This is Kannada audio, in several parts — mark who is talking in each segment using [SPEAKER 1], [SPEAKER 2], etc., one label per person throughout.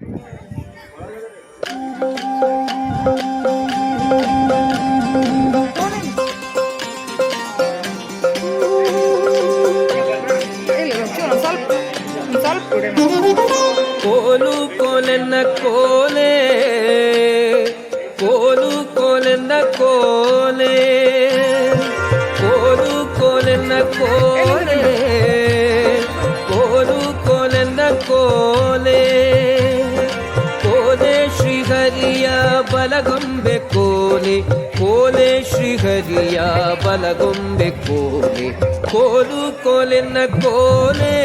[SPEAKER 1] Thank you. ಶ್ರೀಹರಿಯ ಬಲಗೊಂಬೆ ಕೋಲೆ ಕೋಲೆ ಶ್ರೀಹರಿಯ ಬಲಗೊಂಬೆ ಕೋಲೆ ಕೋಲು ಕೋಲೆನ್ನ ಕೋಲೆ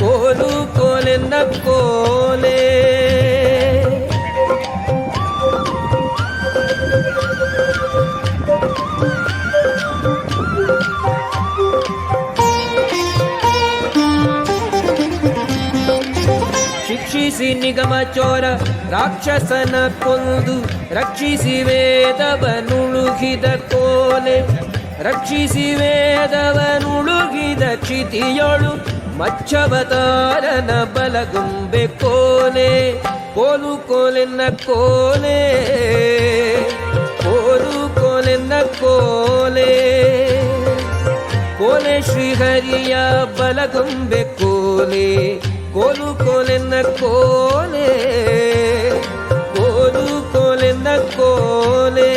[SPEAKER 1] ಕೋಲು ಕೋಲೆನ್ನ ಕೋಲೆ. ಶಿಕ್ಷಿಸಿ ನಿಗಮ ಚೋರ ರಾಕ್ಷಸನ ಕೊಂದು ರಕ್ಷಿಸಿ ವೇದವನುಳುಗಿದ ಕೋಲೆ. ರಕ್ಷಿಸಿ ವೇದವನುಳುಗಿದ ಕ್ಷಿತಿಯೊಳು ಮಚ್ಚವತಾರನ ಬಲಗುಂಬೆ ಕೋಲೆ. ಕೋಲು ಕೋಲೆನ್ನ ಕೋಲೆ. ಕೋಲು ಕೋಲೆನ್ನ ಕೋಲೆ. ಕೋಲೆ ಶ್ರೀಹರಿಯ ಬಲಗುಂಬೆ ಕೋಲೆ. ಕೋಲು ಕೋಲೆನ್ನ ಕೋಲೆ, ಕೋಲು ಕೋಲೆನ್ನ ಕೋಲೆ.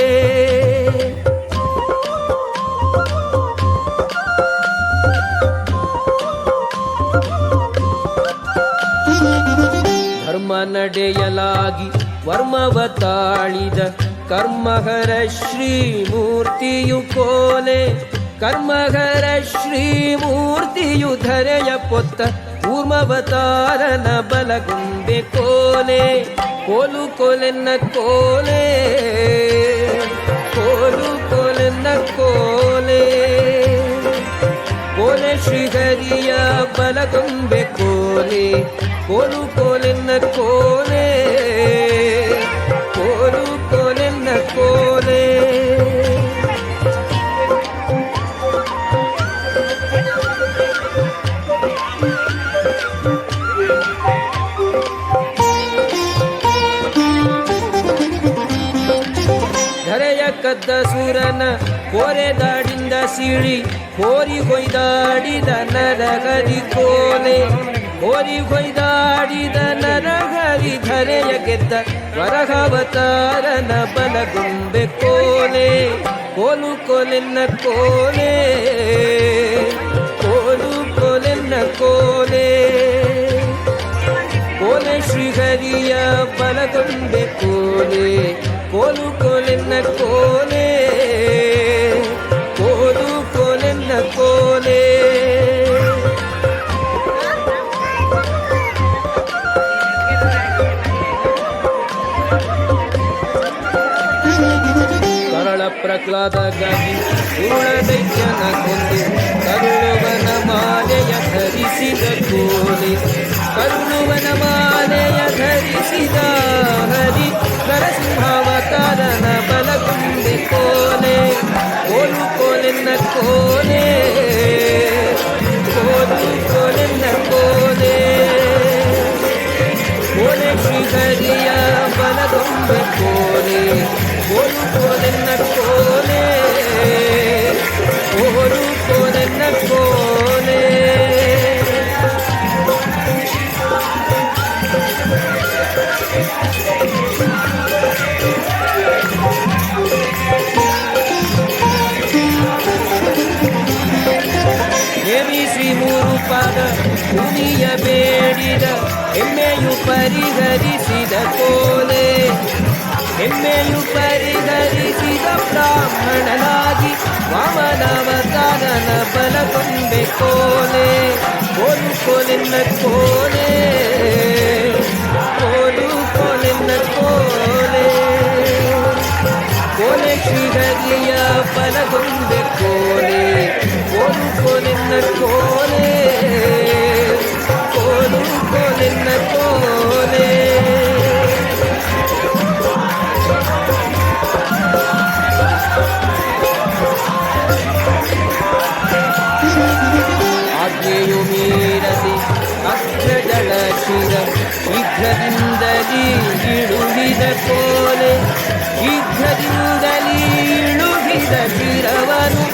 [SPEAKER 1] ಧರ್ಮ ನಡೆಯಲಾಗಿ ವರ್ಮವ ತಾಳಿದ ಕರ್ಮಹರ ಶ್ರೀಮೂರ್ತಿಯು ಕೋಲೆ, ಕರ್ಮಹರ ಶ್ರೀಮೂರ್ತಿಯು ಧರೆಯ ಪೊತ್ತ ಕೂರ್ಮವತಾರನ ಬಲಗುಂಬೆ ಕೋಲೆ, ಕೋಲು ಕೋಲೆನ್ನ ಕೋಲೆ, ಕೋಲು ಕೋಲೆನ್ನ ಕೋಲೆ. ಕೋಲೆ ಶ್ರೀಹರಿಯ ಬಲಗುಂಬೆ ಕೋಲೆ, ಕೋಲು ಕೋಲೆನ್ನ ಕೋಲೆ. ಸೂರನ ಕೋರೆದಾಡಿಂದ ಸೀಳಿ ಕೋರಿ ಹೊಯ್ದಾಡಿದ ನರಗರಿ ಕೋಲೆ. ಕೋರಿ ಹೊಯ್ದಾಡಿದ ನರಗರಿ ಧರೆಯ ಗೆದ್ದ ವರಹವತಾರನ ಬಲಗುಂಬೆ ಕೋಲೆ. ಕೋಲು ಕೋಲೆನ್ನ ಕೋಲೆ. ಕೋಲು ಕೋಲೆನ್ನ ಕೋಲೆ. ಕೋಲೆ ಶ್ರೀಹರಿಯ ಬಲಗೊಂಬೆ ಕೋಲೆ. ಕೋಲು ಕೋಲೆನ್ನ ಕೋಲೆ ಕೋಲು. ಕೋಲೆನ್ನ ಕೋಲೆ ಕರಳ ಪ್ರಹ್ಲಾದಗಾಗಿ ಪೂರ್ಣ ದೈತ್ಯನ ಕೊಂದು ಕರುಳುವನ ಮಾಲೆಯ ಧರಿಸಿದ ಕೋಲೆ ಕರುಳುವನ ಮಾಲೆಯ ಧರಿಸಿದ ಹರಿ ಕೋಲೆನ್ನ ಕೋಲೆ ಕೋಲು ಕೋಲೆನ್ನ ಕೋಲೆ ಕೋಲೆ ಶ್ರೀಹರಿಯ ಬಲಗೊಂಬೆ ಕೋಲೆ ಕೋಲು ಕೋಲೆನ್ನ ಕೋಲೆ ಬೇಡಿದ ಹೆಮ್ಮೆಯು ಪರಿಹರಿಸಿದ ಕೋಲೆ ಹೆಮ್ಮೆಯು ಪರಿಹರಿಸಿದ ಬ್ರಾಹ್ಮಣನಾಗಿ ವಾಮನಾವತಾರನ ಬಲಗೊಂಬೆ ಕೋಲೆ ಕೋಲು ಕೋಲೆನ್ನ ಕೋಲೆ ಕೋಲು ಕೋಲೆನ್ನ ಕೋಲೆ ಕೋಲೆ ಶ್ರೀಹರಿಯ ಬಲಗೊಂಬೆ ಕೋಲೆ ಕೋಲು ಕೋಲೆನ್ನ ಕೋಲೆ ಕೋಲು ಕೋಲೆನ್ನ ಕೋಲೆ ಆಜ್ಞೆಯು ಮೀರದೆ ಅಗ್ರಜಳ ಶೀಘ್ರದಿಂದಲೀ ಇಳುಹಿದ ಕೋಲೆ ಶೀಘ್ರದಿಂದಲೀ ಇಳುಹಿದ ಶಿರವನು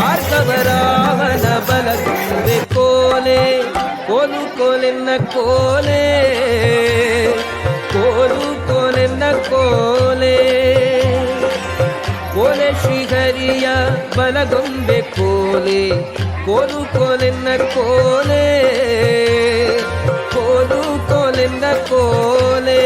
[SPEAKER 1] ಆರ್ಕವರಾವನ ಕೋಲೆನ್ನ ಕೋಲೆ ಕೋಲು ಕೋಲೆನ್ನ ಕೋಲೆ ಕೋಲೆ ಶ್ರೀಹರಿಯ ಬಲಗೊಂಬೆ ಕೋಲೆ ಕೋಲು ಕೋಲೆನ್ನ ಕೋಲೆ ಕೋಲು ಕೋಲೆನ್ನ ಕೋಲೆ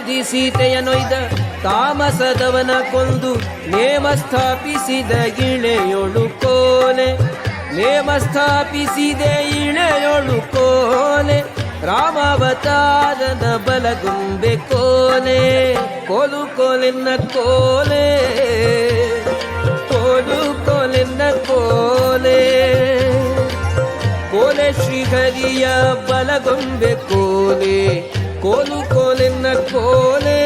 [SPEAKER 1] ಕಾಮದಿ ಸೀತೆಯನೊಯ್ದ ತಾಮಸದವನ ಕೊಂದು ನೇಮ ಸ್ಥಾಪಿಸಿದ ಗಿಳೆಯೊಳು ಕೋಲೆ. ನೇಮ ಸ್ಥಾಪಿಸಿದ ಇಳೆಯೊಳು ಕೋಲೆ. ರಾಮಾವತಾರನ ಬಲಗುಂಬೆ ಕೋಲೆ. ಕೋಲು ಕೋಲೆನ್ನ ಕೋಲೆ. ಕೋಲು ಕೋಲೆನ್ನ ಕೋಲೆ. ಕೋಲೆ ಶ್ರೀಹರಿಯ ಬಲಗೊಂಬೆ ಕೋಲೆ. ಕೋಲು ಕೋಲೆನ್ನ ಕೋಲೆ,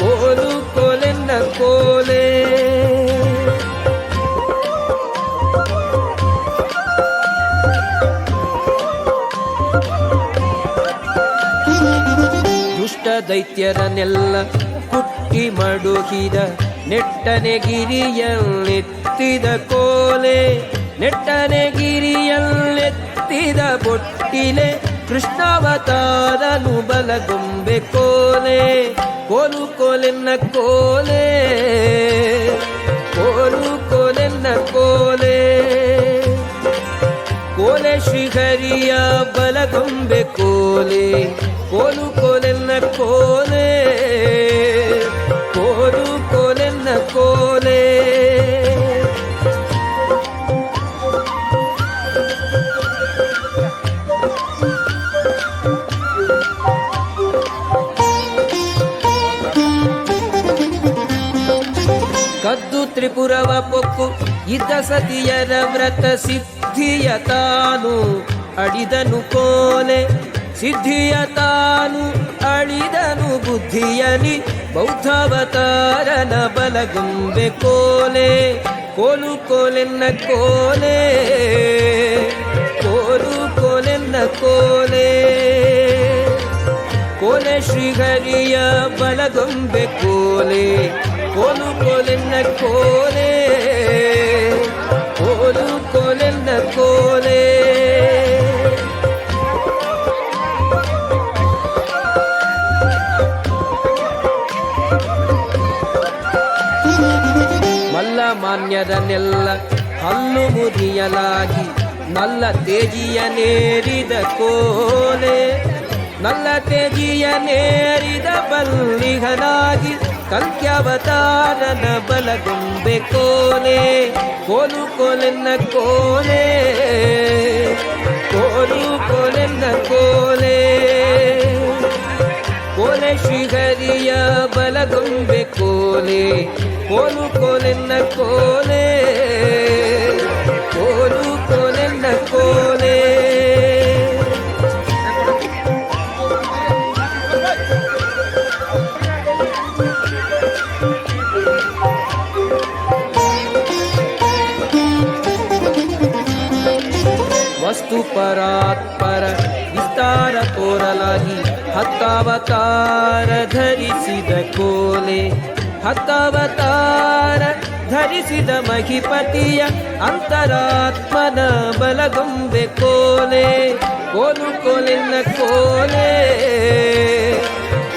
[SPEAKER 1] ಕೋಲು ಕೋಲೆನ್ನ ಕೋಲೆ. ದುಷ್ಟ ದೈತ್ಯರನ್ನೆಲ್ಲ ಕುಟ್ಟಿ ಮಡುಕಿದ ನೆಟ್ಟನೆ ಗಿರಿಯಲ್ಲೆತ್ತಿದ ಕೋಲೆ, ನೆಟ್ಟನೆ ಗಿರಿಯಲ್ಲೆತ್ತಿದ ಬೊಟ್ಟಿಲೆ ಕೃಷ್ಣಾವತಾರನು ಬಲಗೊಂಬೆ ಕೋಲೆ, ಕೋಲು ಕೋಲೆನ್ನ ಕೋಲೆ, ಕೋಲು ಕೋಲೆನ್ನ ಕೋಲೆ. ಕೋಲೆ ಶ್ರೀಹರಿಯ ಬಲಗೊಂಬೆ ಕೋಲೆ, ಕೋಲು ಕೋಲೆನ್ನ ಕೋಲೆ. ತ್ರಿಪುರವ ಪೊಕ್ಕು ಇದ್ದ ಸತಿಯರ ವ್ರತ ಸಿದ್ಧಿಯ ತಾನು ಅಡಿದನು ಕೋಲೆ. ಸಿದ್ಧಿಯ ತಾನು ಅಳಿದನು ಬುದ್ಧಿಯಲಿ ಬೌದ್ಧಾವತಾರನ ಬಲಗುಂಬೆ ಕೋಲೆ. ಕೋಲು ಕೋಲೆನ್ನ ಕೋಲೆ. ಕೋಲು ಕೋಲೆನ್ನ ಕೋಲೆ. ಕೋಲೆ ಶ್ರೀಹರಿಯ ಬಲಗೊಂಬೆ ಕೋಲೆ. ಕೋಲು ಕೋಲೆನ್ನ ಕೋಲೆ ಕೋಲು. ಮಲ್ಲ ಮಾನ್ಯರನ್ನೆಲ್ಲ ಹಲ್ಲು ಮುರಿಯಲಾಗಿ ನಲ್ಲ ತೇಜಿಯ ನೇರಿದ ಕೋಲೆ, ನಲ್ಲ ತೇಜಿಯ ನೇರಿದ ಬಲ್ಲಿಗನಾಗಿ ಕಲ್ಕ್ಯಾವತಾರನ ಬಲಗೊಂಬೆ ಕೋಲೆ, ಕೋಲು ಕೋಲೆನ್ನ ಕೋಲೆ, ಕೋಲು ಕೋಲೆನ್ನ ಕೋಲೆ. ಕೋಲೆ ಶ್ರೀಹರಿಯ ಬಲಗೊಂಬೆ ಕೋಲೆ ಕೋಲು ಕೋಲೆನ್ನ ಕೋಲೆ. ಹತ್ತಾವತಾರ ಧರಿಸಿದ ಮಹಿಪತಿಯ ಅಂತರಾತ್ಮನ ಬಲಗೊಂಬೆ ಕೋಲೆ, ಕೋಲು ಕೋಲಿನ ಕೋಲೆ,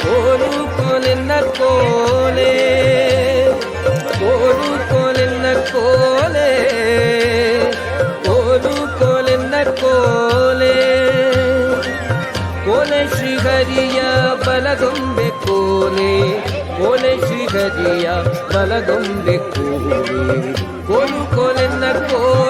[SPEAKER 1] ಕೋಲು ಕೋಲಿನ ಕೋಲೆ, ಕೋಲು ಕೋಲಿನ ಕೋಲೆ, ಕೋಲು ಕೋಲಿನ ಕೋಲೆ. ಕೋಲೆ ಶ್ರೀಹರಿಯ ಬಲಗೊಂಬೆ ಕೋಲೆ. ಕೋಲೆ ಶ್ರೀಹರಿಯ ಬಲಗೊಂಬೆ ಕೋಲೆ ಕೋಲು ಕೋಲೆನ್ನ ಕೋಲೆ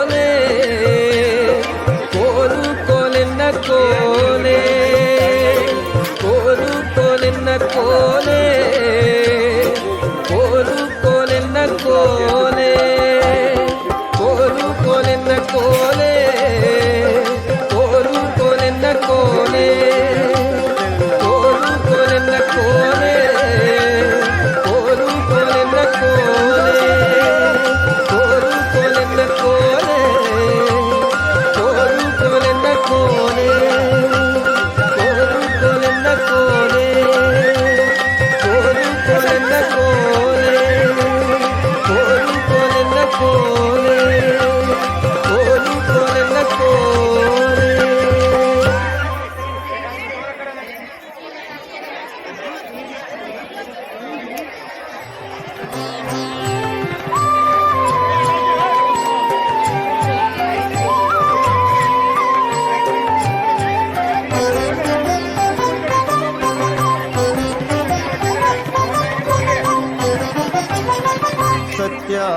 [SPEAKER 1] ಸತ್ಯಾತ್ಮಗುರುಗಳ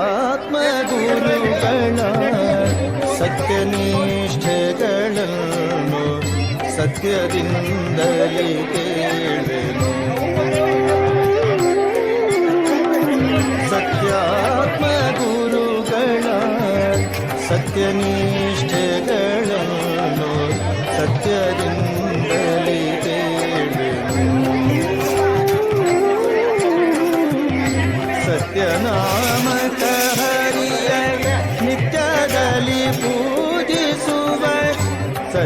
[SPEAKER 2] ಸತ್ಯನಿಷ್ಠೆಗಳನ್ನು ಸತ್ಯದಿಂದಲೇ ಕೇಳೆನು ಸತ್ಯಾತ್ಮಗುರುಗಳ ಸತ್ಯನಿಷ್ಠ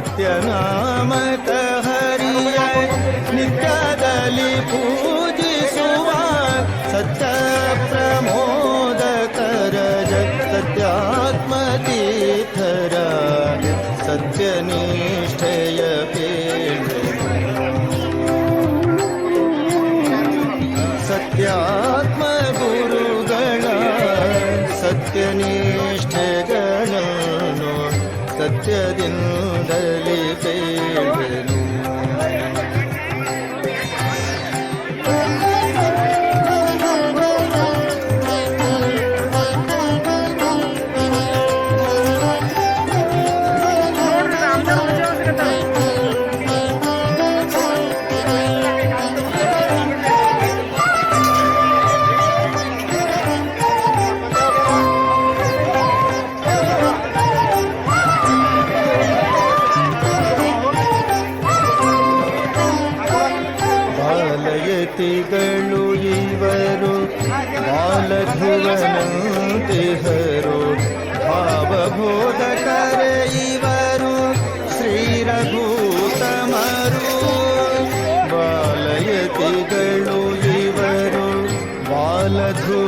[SPEAKER 2] सत्यनामत हरिय नित्यादलिपू ಸತ್ಯದಿಂದಲೇ ಬೇಡುವೆನು ಬಾಲಯತಿಗಳು ಇವರು ಬಾಲಧುವನಂತಿಹರು ಭಾವಬೋಧಕರೆ ಇವರು ಶ್ರೀರಘೂತಮರು ಬಾಲಯತಿಗಳು ಇವರು ಬಾಲಧುವನಂತಿಹರು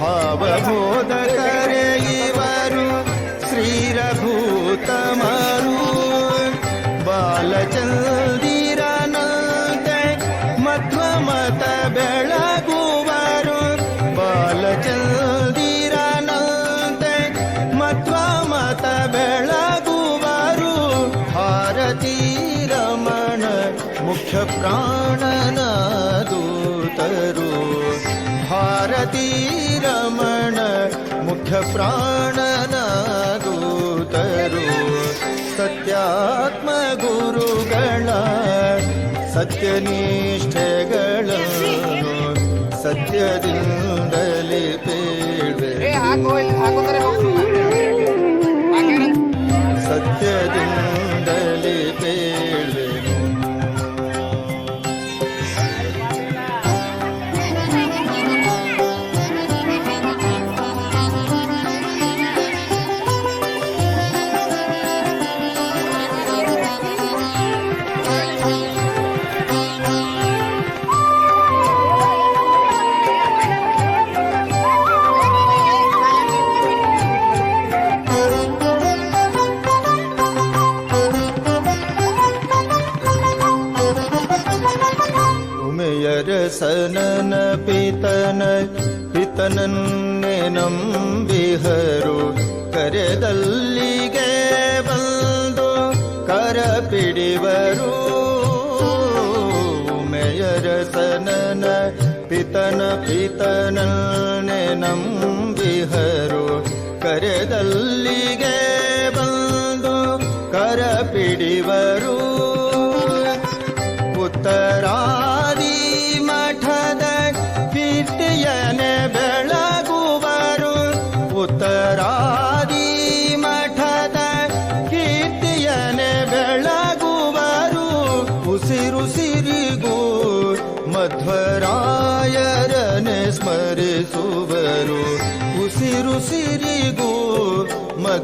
[SPEAKER 2] ಭಾವಬೋಧಕರೆ ಇವರು ಶ್ರೀರಘೂತಮರು ಬಾಲಚಂದಿರನಂತೆ ಮುಖ್ಯ ಪ್ರಾಣನ ದೂತರು ಸತ್ಯಾತ್ಮ ಗುರುಗಳ ಸತ್ಯನಿಷ್ಠೆಗಳ ಸತ್ಯದಿಂದಲೇ
[SPEAKER 3] ಏ
[SPEAKER 2] ನಂಬಿಹರು ಕರೆದಲ್ಲಿಗೆ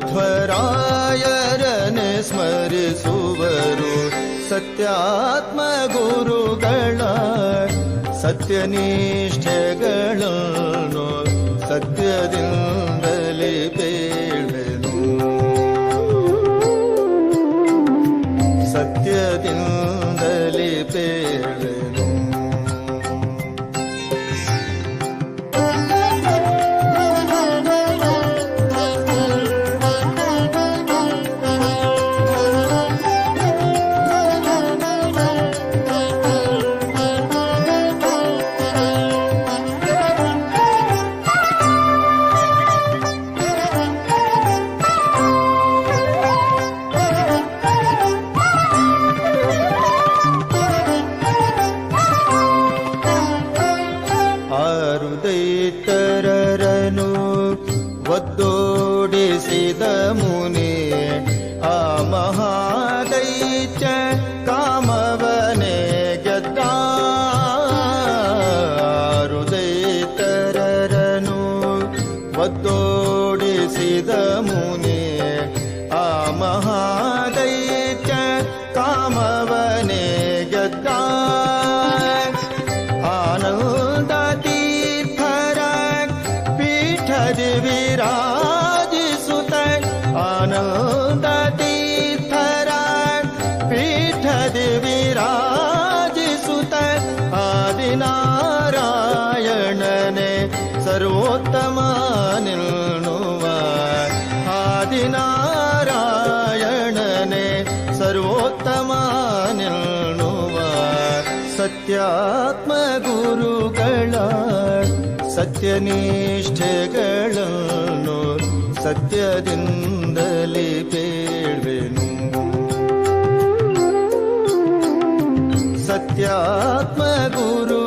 [SPEAKER 2] ध्वरायरनि स्मरिसु वरु सत्यात्मगुरुगण सत्यनिष्ठगण गणो कामव ಆದಿನಾರಾಯಣನೆ ಸರ್ವೋತ್ತಮ ನಿಲ್ನುವ. ಆದಿನಾರಾಯಣನೆ ಸರ್ವೋತ್ತಮ ನಿಲ್ನುವ. ಸತ್ಯಾತ್ಮ ಗುರುಗಳ ಸತ್ಯನಿಷ್ಠೆಗಳನ್ನು ಸತ್ಯದಿಂದಲೇ ಬೇಡ್ವೆನು. ಸತ್ಯಾತ್ಮ ಗುರು